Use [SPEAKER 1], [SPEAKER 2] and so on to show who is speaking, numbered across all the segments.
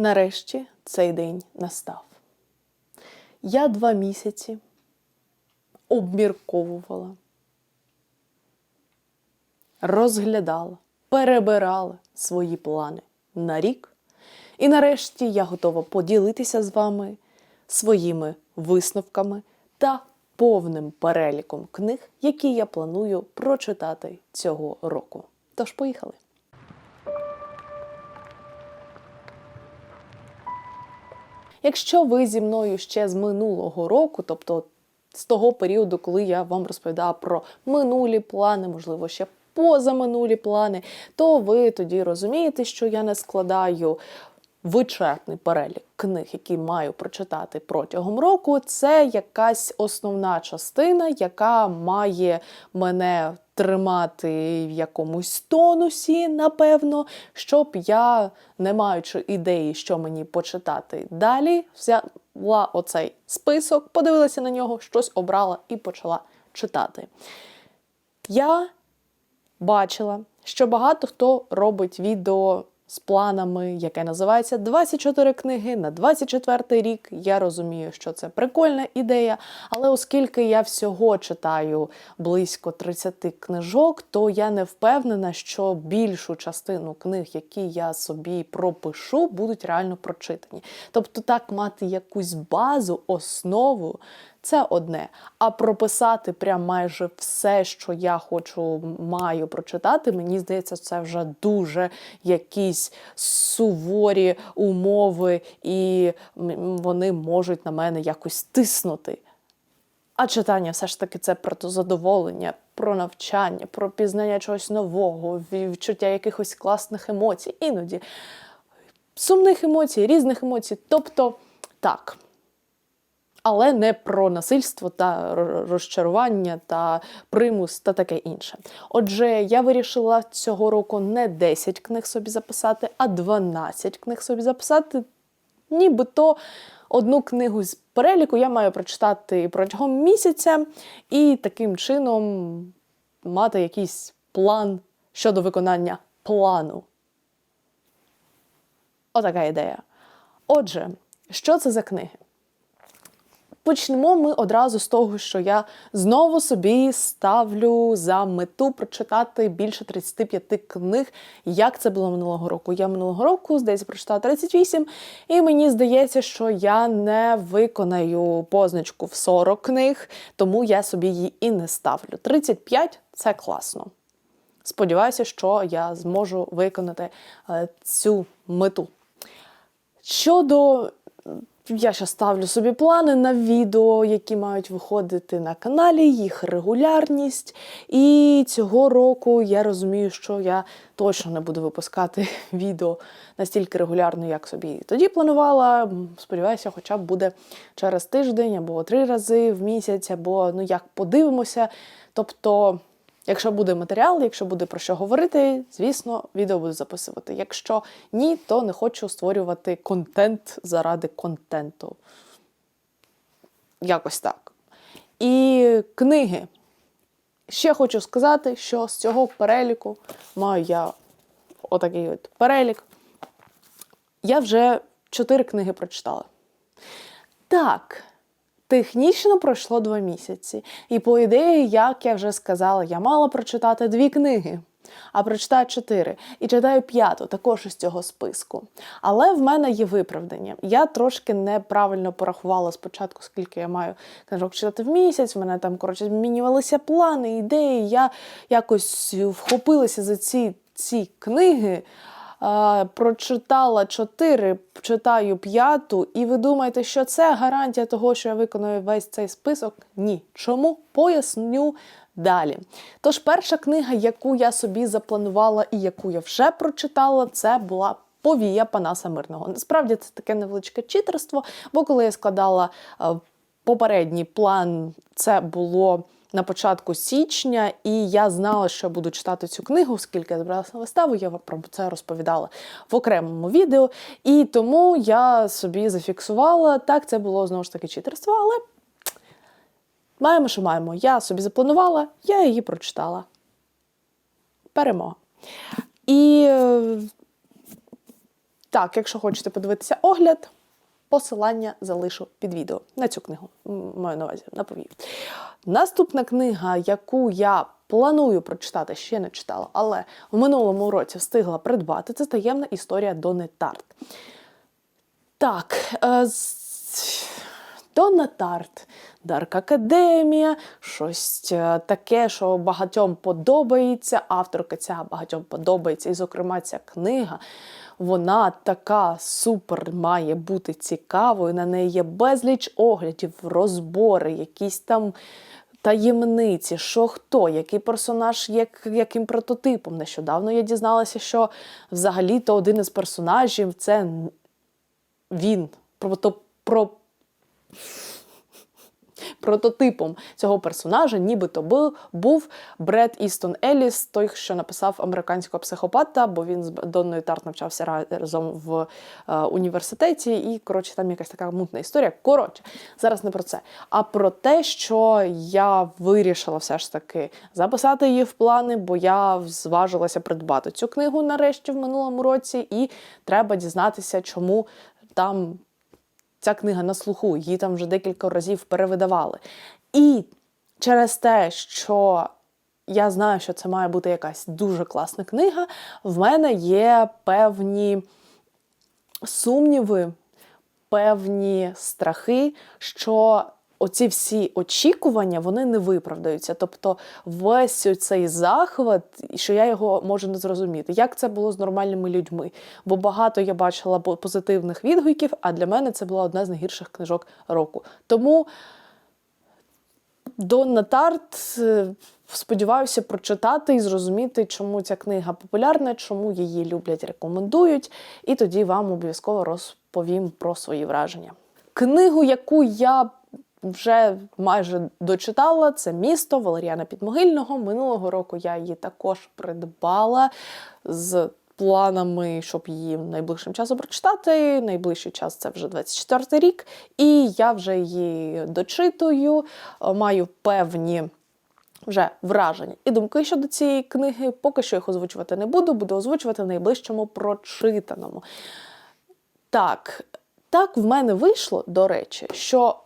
[SPEAKER 1] Нарешті цей день настав. Я два місяці обмірковувала, розглядала, перебирала свої плани на рік. І нарешті я готова поділитися з вами своїми висновками та повним переліком книг, які я планую прочитати цього року. Тож поїхали! Якщо ви зі мною ще з минулого року, тобто з того періоду, коли я вам розповідала про минулі плани, можливо, ще позаминулі плани, то ви тоді розумієте, що я не складаю вичерпний перелік книг, які маю прочитати протягом року. Це якась основна частина, яка має мене тримати в якомусь тонусі, напевно, щоб я, не маючи ідеї, що мені почитати далі, взяла оцей список, подивилася на нього, щось обрала і почала читати. Я бачила, що багато хто робить відео з планами, яке називається 24 книги на 24 рік. Я розумію, що це прикольна ідея, але оскільки я всього читаю близько 30 книжок, то я не впевнена, що більшу частину книг, які я собі пропишу, будуть реально прочитані. Тобто, так мати якусь базу, основу. Це одне. А прописати прям майже все, що я хочу, маю прочитати, мені здається, це вже дуже якісь суворі умови, і вони можуть на мене якось тиснути. А читання все ж таки це про задоволення, про навчання, про пізнання чогось нового, відчуття якихось класних емоцій, іноді сумних емоцій, різних емоцій. Тобто, так але не про насильство та розчарування та примус та таке інше. Отже, я вирішила цього року не 10 книг собі записати, а 12 книг собі записати. Нібито одну книгу з переліку я маю прочитати протягом місяця і таким чином мати якийсь план щодо виконання плану. Отака ідея. Отже, що це за книги? Почнемо ми одразу з того, що я знову собі ставлю за мету прочитати більше 35 книг. Як це було минулого року? Я минулого року, здається, прочитала 38, і мені здається, що я не виконаю позначку в 40 книг, тому я собі її і не ставлю. 35 це класно. Сподіваюся, що я зможу виконати е, цю мету. Щодо я ще ставлю собі плани на відео, які мають виходити на каналі, їх регулярність. І цього року я розумію, що я точно не буду випускати відео настільки регулярно, як собі тоді планувала. Сподіваюся, хоча б буде через тиждень або три рази в місяць, або ну як подивимося. Тобто. Якщо буде матеріал, якщо буде про що говорити, звісно, відео буду записувати. Якщо ні, то не хочу створювати контент заради контенту. Якось так. І книги. Ще хочу сказати, що з цього переліку маю я отакий от перелік. Я вже чотири книги прочитала. Так, технічно пройшло два місяці. І по ідеї, як я вже сказала, я мала прочитати дві книги. А прочитаю чотири і читаю п'яту, також із цього списку. Але в мене є виправдання. Я трошки неправильно порахувала спочатку, скільки я маю книжок читати в місяць. В мене там коротше змінювалися плани, ідеї. Я якось вхопилася за ці, ці книги. Е, прочитала чотири, читаю п'яту, і ви думаєте, що це гарантія того, що я виконую весь цей список? Ні. Чому? Поясню далі. Тож, перша книга, яку я собі запланувала і яку я вже прочитала, це була. Повія Панаса Мирного. Насправді це таке невеличке читерство, бо коли я складала е, попередній план, це було на початку січня, і я знала, що я буду читати цю книгу, оскільки я збиралася на виставу, я про це розповідала в окремому відео. І тому я собі зафіксувала, так, це було знову ж таки читерство, але маємо, що маємо. Я собі запланувала, я її прочитала. Перемога. І е, Так, якщо хочете подивитися огляд, посилання залишу під відео на цю книгу. Маю на увазі наповію. Наступна книга, яку я планую прочитати, ще не читала, але в минулому році встигла придбати, це таємна історія Дони Тарт. Так, е, Донна Тарт, Дарк Академія, щось е, таке, що багатьом подобається. Авторка ця багатьом подобається. І, зокрема, ця книга. Вона така супер має бути цікавою. На неї є безліч оглядів, розбори, якісь там таємниці, що хто, який персонаж є яким прототипом. Нещодавно я дізналася, що взагалі-то один із персонажів це він. Про, то, про прототипом цього персонажа нібито був, Бред Істон Еліс, той, що написав американського психопата, бо він з Донною Тарт навчався разом в е, університеті, і коротше, там якась така мутна історія. Коротше, зараз не про це, а про те, що я вирішила все ж таки записати її в плани, бо я зважилася придбати цю книгу нарешті в минулому році, і треба дізнатися, чому там ця книга на слуху, її там вже декілька разів перевидавали. І через те, що я знаю, що це має бути якась дуже класна книга, в мене є певні сумніви, певні страхи, що оці всі очікування вони не виправдаються. Тобто весь цей захват, що я його можу не зрозуміти, як це було з нормальними людьми. Бо багато я бачила позитивних відгуків, а для мене це була одна з найгірших книжок року. Тому Донна Тарт е, сподіваюся прочитати і зрозуміти, чому ця книга популярна, чому її люблять, рекомендують, і тоді вам обов'язково розповім про свої враження. Книгу, яку я вже майже дочитала, це місто Валеріана Підмогильного. Минулого року я її також придбала з планами, щоб її найближчим часом прочитати. Найближчий час це вже 24 рік, і я вже її дочитую, маю певні. Вже враження і думки щодо цієї книги. Поки що їх озвучувати не буду, буду озвучувати в найближчому прочитаному. Так, так в мене вийшло, до речі, що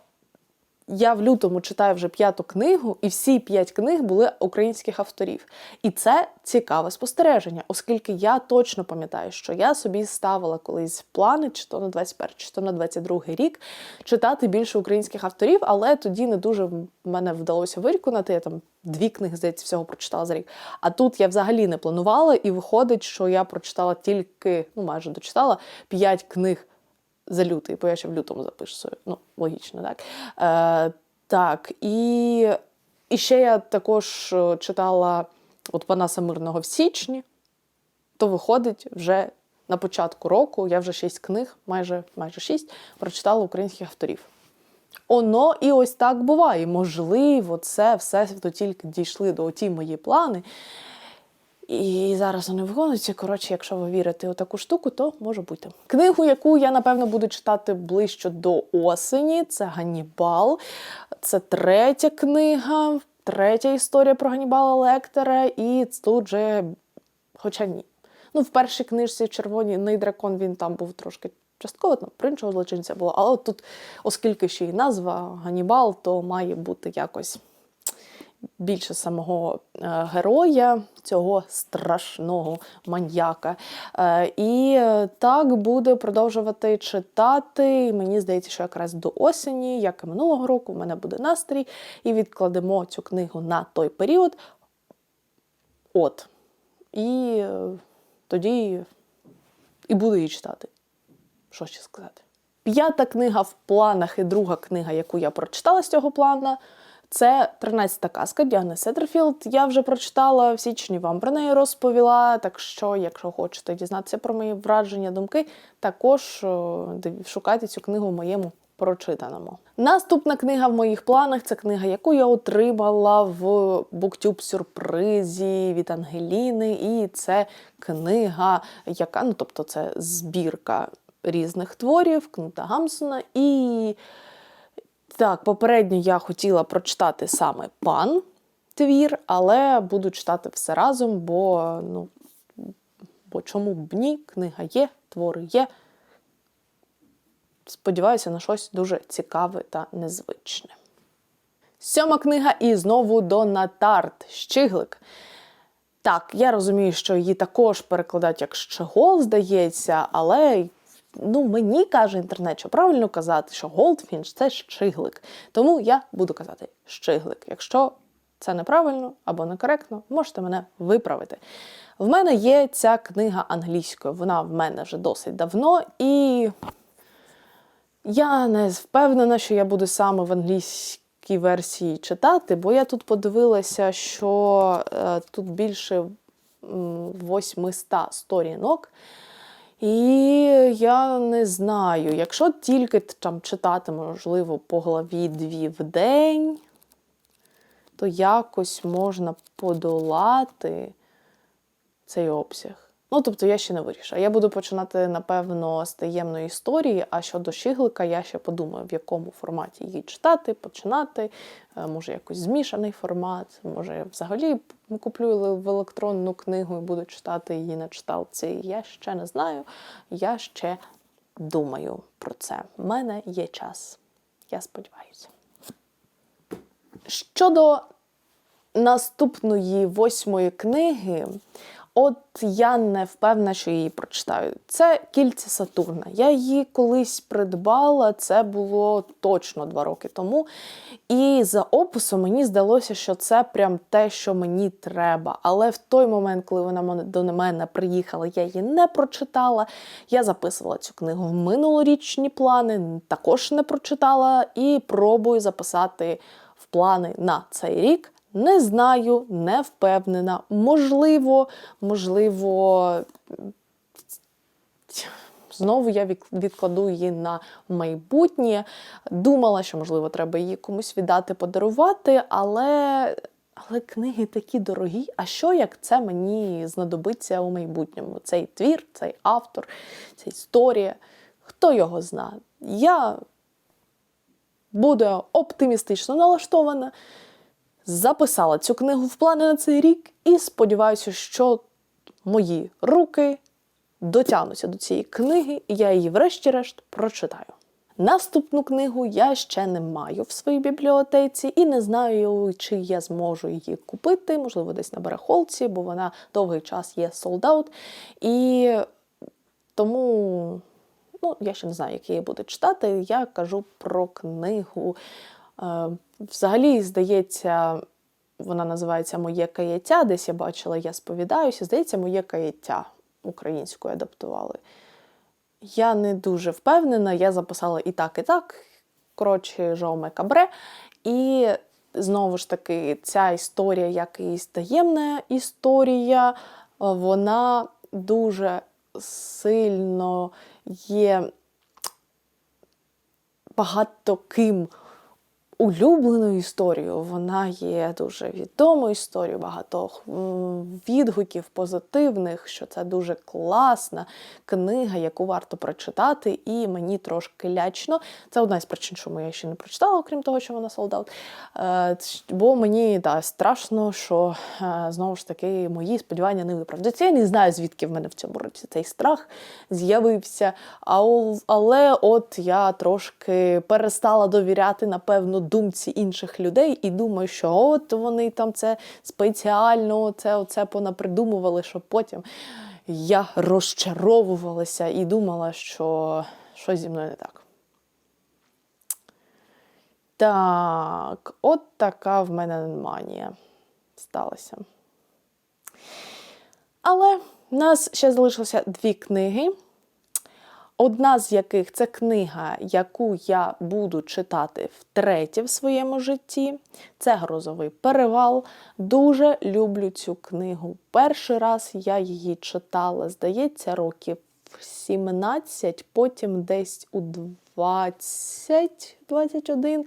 [SPEAKER 1] я в лютому читаю вже п'яту книгу, і всі п'ять книг були українських авторів. І це цікаве спостереження, оскільки я точно пам'ятаю, що я собі ставила колись плани, чи то на 21, чи то на 22 рік, читати більше українських авторів, але тоді не дуже мене вдалося виконати. Я там дві книги, здається, всього прочитала за рік. А тут я взагалі не планувала, і виходить, що я прочитала тільки, ну майже дочитала п'ять книг за лютий, бо я ще в лютому записую. Ну, логічно, так. Е, так, і, і ще я також е, читала от Панаса Мирного в січні, то виходить вже на початку року, я вже шість книг, майже, майже шість, прочитала українських авторів. Оно і ось так буває. Можливо, це все тільки дійшли до оті мої плани. І зараз вони виконуються. Коротше, якщо ви вірите у таку штуку, то може бути. Книгу, яку я напевно буду читати ближче до осені, це Ганнібал. Це третя книга, третя історія про Ганнібала Лектора. І тут же, хоча ні. Ну, в першій книжці Червоний дракон він там був трошки частково, ну, про іншого злочинця було. Але от тут, оскільки ще й назва Ганнібал, то має бути якось більше самого е, героя, цього страшного маньяка. Е, і так буде продовжувати читати. Мені здається, що якраз до осені, як і минулого року, в мене буде настрій, і відкладемо цю книгу на той період. От. І е, тоді і буду її читати. Що ще сказати? П'ята книга в планах і друга книга, яку я прочитала з цього плана, це 13-та казка Діани Сеттерфілд. Я вже прочитала в січні, вам про неї розповіла. Так що, якщо хочете дізнатися про мої враження, думки, також шукайте цю книгу в моєму прочитаному. Наступна книга в моїх планах це книга, яку я отримала в буктюб сюрпризі від Ангеліни. І це книга, яка, ну тобто, це збірка різних творів Кнута Гамсона. І так, попередньо я хотіла прочитати саме пан твір, але буду читати все разом, бо ну. Бо чому б ні, книга є, твори є. Сподіваюся на щось дуже цікаве та незвичне. Сьома книга і знову до Натарт Щиглик. Так, я розумію, що її також перекладають як Щегол, здається, але ну, мені каже інтернет, що правильно казати, що Голдфінч це щиглик. Тому я буду казати щиглик. Якщо це неправильно або некоректно, можете мене виправити. В мене є ця книга англійською, вона в мене вже досить давно, і я не впевнена, що я буду саме в англійській версії читати, бо я тут подивилася, що е, тут більше м, 800 сторінок. І я не знаю, якщо тільки там читати, можливо, по главі дві в день, то якось можна подолати цей обсяг. Ну, тобто я ще не вирішила. Я буду починати, напевно, з таємної історії, а щодо Щиглика я ще подумаю, в якому форматі її читати, починати. Е, Може, якось змішаний формат, може, взагалі куплю в електронну книгу і буду читати її на читалці. Я ще не знаю. Я ще думаю про це. У мене є час. Я сподіваюся. Щодо наступної восьмої книги, от я не впевнена, що її прочитаю. Це кільце Сатурна. Я її колись придбала, це було точно два роки тому. І за описом мені здалося, що це прям те, що мені треба. Але в той момент, коли вона до мене приїхала, я її не прочитала. Я записувала цю книгу в минулорічні плани, також не прочитала, і пробую записати в плани на цей рік. Не знаю, не впевнена. Можливо, можливо, знову я відкладу її на майбутнє. Думала, що, можливо, треба її комусь віддати, подарувати, але. Але книги такі дорогі. А що як це мені знадобиться у майбутньому? Цей твір, цей автор, ця історія. Хто його знає? Я буду оптимістично налаштована записала цю книгу в плани на цей рік і сподіваюся, що мої руки дотягнуться до цієї книги, і я її, врешті-решт, прочитаю. Наступну книгу я ще не маю в своїй бібліотеці і не знаю, чи я зможу її купити, можливо, десь на барахолці, бо вона довгий час є sold-out. І тому ну, я ще не знаю, як її буду читати. Я кажу про книгу. Е, Взагалі, здається, вона називається Моє каяття. Десь я бачила, я сповідаюся. Здається, моє каяття українською адаптували. Я не дуже впевнена, я записала і так, і так. Коротше, Жауме Кабре. І знову ж таки, ця історія, як і таємна історія, вона дуже сильно є багато ким улюбленою історією. Вона є дуже відомою історією, багато відгуків позитивних, що це дуже класна книга, яку варто прочитати, і мені трошки лячно. Це одна з причин, чому я ще не прочитала, окрім того, що вона солдат. Е, бо мені да, страшно, що е, знову ж таки мої сподівання не виправдаються. Я не знаю, звідки в мене в цьому році цей страх з'явився. Але от я трошки перестала довіряти, напевно, думці інших людей і думаю, що от вони там це спеціально це оце понапридумували, щоб потім я розчаровувалася і думала, що щось зі мною не так. Так, от така в мене манія сталася. Але в нас ще залишилося дві книги. Одна з яких це книга, яку я буду читати втретє в своєму житті. Це Грозовий перевал. Дуже люблю цю книгу. Перший раз я її читала, здається, років 17, потім десь у 20-21.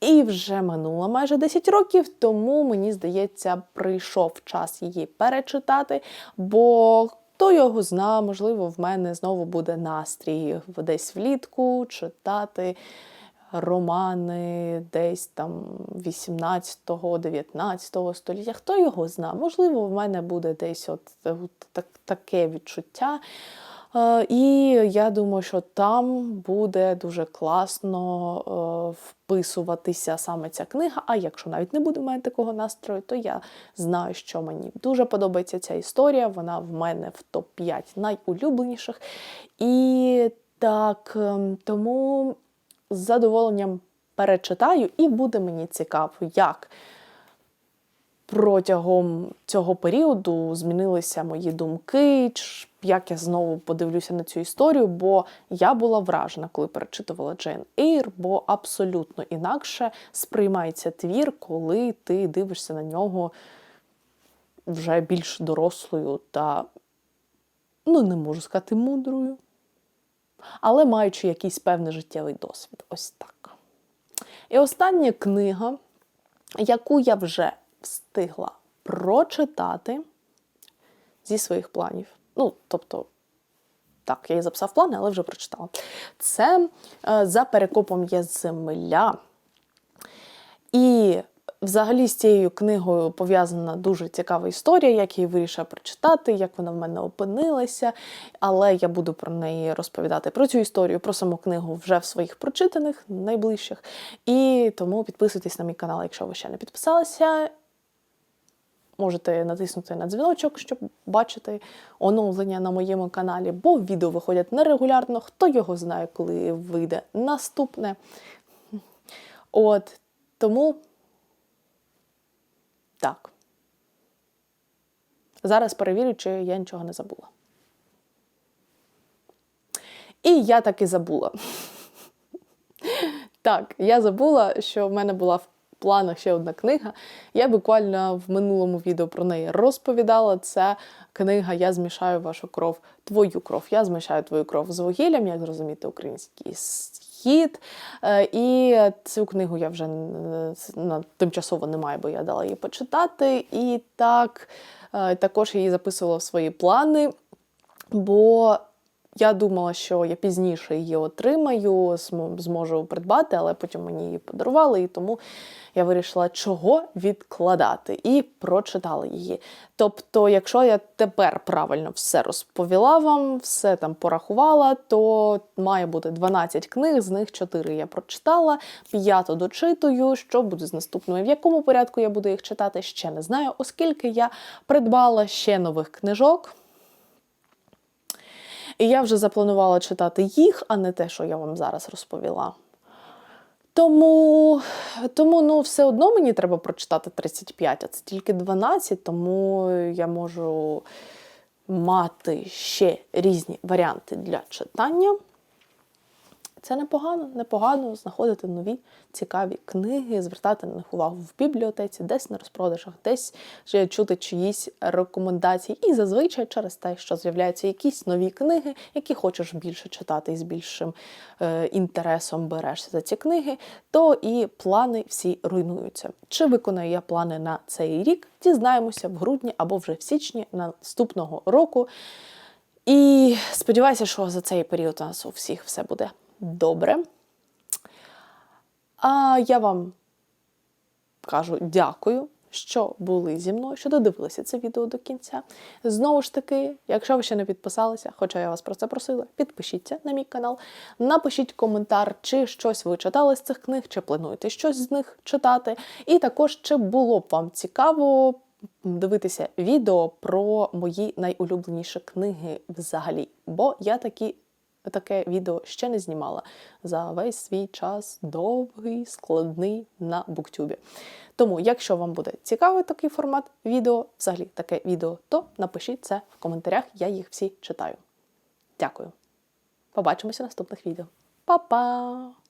[SPEAKER 1] І вже минуло майже 10 років, тому мені здається, прийшов час її перечитати, бо хто його зна, можливо, в мене знову буде настрій десь влітку читати романи десь там 18-19 століття. Хто його зна? Можливо, в мене буде десь от, от так, таке відчуття. Е, І я думаю, що там буде дуже класно е, вписуватися саме ця книга. А якщо навіть не буде в мене такого настрою, то я знаю, що мені дуже подобається ця історія. Вона в мене в топ-5 найулюбленіших. І так, ем, тому з задоволенням перечитаю, і буде мені цікаво, як протягом цього періоду змінилися мої думки, як я знову подивлюся на цю історію, бо я була вражена, коли перечитувала Джейн Ейр, бо абсолютно інакше сприймається твір, коли ти дивишся на нього вже більш дорослою та, ну, не можу сказати, мудрою, але маючи якийсь певний життєвий досвід. Ось так. І остання книга, яку я вже встигла прочитати зі своїх планів. Ну, тобто, так, я її записав плани, але вже прочитала. Це е, за перекопом є земля. І взагалі з цією книгою пов'язана дуже цікава історія, як її вирішила прочитати, як вона в мене опинилася. Але я буду про неї розповідати про цю історію, про саму книгу вже в своїх прочитаних, найближчих. І тому підписуйтесь на мій канал, якщо ви ще не підписалися. Можете натиснути на дзвіночок, щоб бачити оновлення на моєму каналі, бо відео виходять нерегулярно. Хто його знає, коли вийде наступне. От тому так. Зараз перевірю, чи я нічого не забула. І я таки забула. Так, я забула, що в мене була в планах ще одна книга. Я буквально в минулому відео про неї розповідала. Це книга Я змішаю вашу кров, твою кров. Я змішаю твою кров з вугіллям, як зрозуміти український схід. Е, І цю книгу я вже е, тимчасово не маю, бо я дала її почитати. І так, е, також її записувала в свої плани. Бо я думала, що я пізніше її отримаю, зможу придбати, але потім мені її подарували, і тому я вирішила, чого відкладати, і прочитала її. Тобто, якщо я тепер правильно все розповіла вам, все там порахувала, то має бути 12 книг, з них 4 я прочитала, п'яту дочитую. Що буде з наступними? В якому порядку я буду їх читати, ще не знаю, оскільки я придбала ще нових книжок. І я вже запланувала читати їх, а не те, що я вам зараз розповіла. Тому, тому ну, все одно мені треба прочитати 35, а це тільки 12, тому я можу мати ще різні варіанти для читання. Це непогано, непогано знаходити нові цікаві книги, звертати на них увагу в бібліотеці, десь на розпродажах, десь чути чиїсь рекомендації. І зазвичай через те, що з'являються якісь нові книги, які хочеш більше читати і з більшим е, інтересом берешся за ці книги, то і плани всі руйнуються. Чи виконаю я плани на цей рік? Дізнаємося в грудні або вже в січні наступного року. І сподіваюся, що за цей період у нас у всіх все буде добре. А я вам кажу дякую, що були зі мною, що додивилися це відео до кінця. Знову ж таки, якщо ви ще не підписалися, хоча я вас про це просила, підпишіться на мій канал, напишіть коментар, чи щось ви читали з цих книг, чи плануєте щось з них читати. І також, чи було б вам цікаво дивитися відео про мої найулюбленіші книги взагалі. Бо я такі. Таке відео ще не знімала за весь свій час довгий, складний на буктюбі. Тому, якщо вам буде цікавий такий формат відео, взагалі таке відео, то напишіть це в коментарях, я їх всі читаю. Дякую. Побачимося в наступних відео. Па-па!